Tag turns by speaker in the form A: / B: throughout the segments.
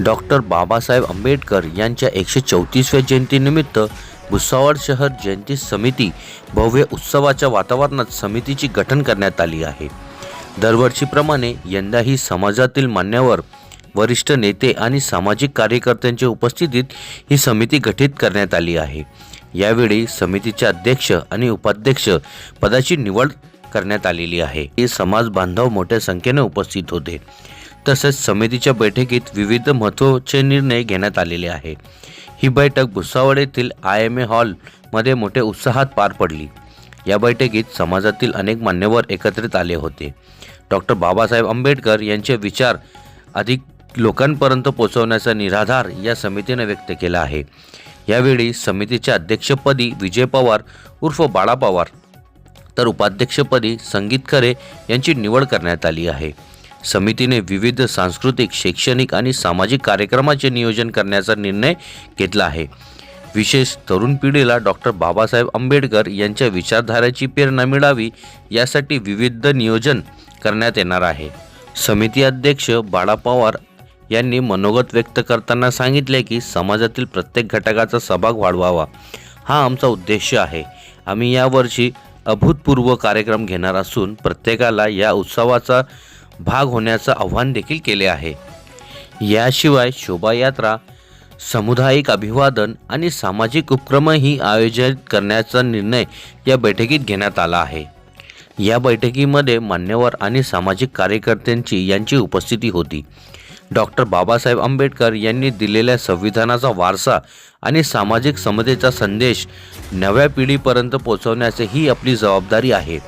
A: Doctor Babasaheb Ambedkar यांच्या एकशे चौतीसव्या जयंतीनिमित्त भुसावळ शहर जयंती समिती भव्य उत्सवाच्या वातावरणात समितीची गठन करण्यात आली आहे. दरवर्षीप्रमाणे यंदाही समाजातील मान्यवर वरिष्ठ नेते आणि सामाजिक कार्यकर्त्यांच्या उपस्थितीत ही समिती गठीत करण्यात आली आहे. यावेळी समितीचे अध्यक्ष आणि उपाध्यक्ष पदाची निवड करण्यात आलेली आहे. हे समाज बांधव मोठ्या संख्येने उपस्थित होते. तसेच समितीच्या बैठकीत विविध महत्त्वाचे निर्णय घेण्यात आलेले आहे. ही बैठक भुसावळ येथील आय एम ए हॉलमध्ये मोठ्या उत्साहात पार पडली. या बैठकीत समाजातील अनेक मान्यवर एकत्रित आले होते. डॉक्टर बाबासाहेब आंबेडकर यांचे विचार अधिक लोकांपर्यंत पोहोचवण्याचा निराधार या समितीने व्यक्त केला आहे. यावेळी समितीच्या अध्यक्षपदी विजय पवार उर्फ बाळा पवार तर उपाध्यक्षपदी संगीत खरे यांची निवड करण्यात आली आहे. समितीने विविध सांस्कृतिक शैक्षणिक आणि सामाजिक कार्यक्रमाचे नियोजन करण्याचा निर्णय घेतला आहे. विशेष तरुण पिढीला डॉक्टर बाबासाहेब आंबेडकर यांच्या विचारधाराची प्रेरणा मिळावी यासाठी विविध नियोजन करण्यात येणार आहे. समिती अध्यक्ष बाळा पवार यांनी मनोगत व्यक्त करताना सांगितले की समाजातील प्रत्येक घटकाचा सहभाग वाढवावा. हा आमचा उद्देश आहे. आम्ही यावर्षी अभूतपूर्व कार्यक्रम घेणार असून प्रत्येकाला या उत्सवाचा भाग होण्याचं आव्हान देखील केले आहे. याशिवाय शोभायात्रा सामुदायिक अभिवादन आणि सामाजिक उपक्रमही आयोजित करण्याचा निर्णय या बैठकीत घेण्यात आला आहे. या बैठकीमध्ये मान्यवर आणि सामाजिक कार्यकर्त्यांची यांची उपस्थिती होती. डॉक्टर बाबासाहेब आंबेडकर यांनी दिलेल्या संविधानाचा वारसा आणि सामाजिक समतेचा संदेश नव्या पिढीपर्यंत पोहोचवण्याची ही आपली जबाबदारी आहे.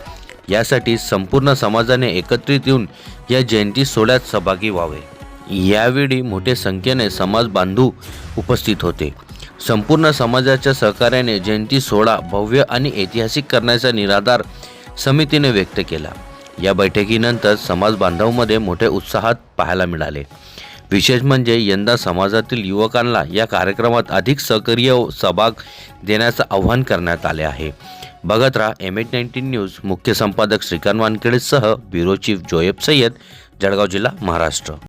A: यासाठी संपूर्ण समाजाने एकत्रित येऊन या जयंती सोहळ्यात सहभागी व्हावे. यावेळी मोठ्या संख्येने समाज बांधव उपस्थित होते. संपूर्ण समाजाच्या सहकार्याने जयंती सोहळा भव्य आणि ऐतिहासिक करण्याचा निराधार समितीने व्यक्त केला. या बैठकीनंतर समाज बांधवमध्ये मोठ्या उत्साहात पाहायला मिळाले. विशेष म्हणजे यंदा समाजातील युवकांना या कार्यक्रमात अधिक सक्रिय सहभाग देण्याचं आवाहन करण्यात आले आहे. बघत राहा एम एच नाईन्टीन न्यूज मुख्य संपादक श्रीकांत वानखेडेसह ब्युरो चीफ जोयब सय्यद जळगाव जिल्हा महाराष्ट्र.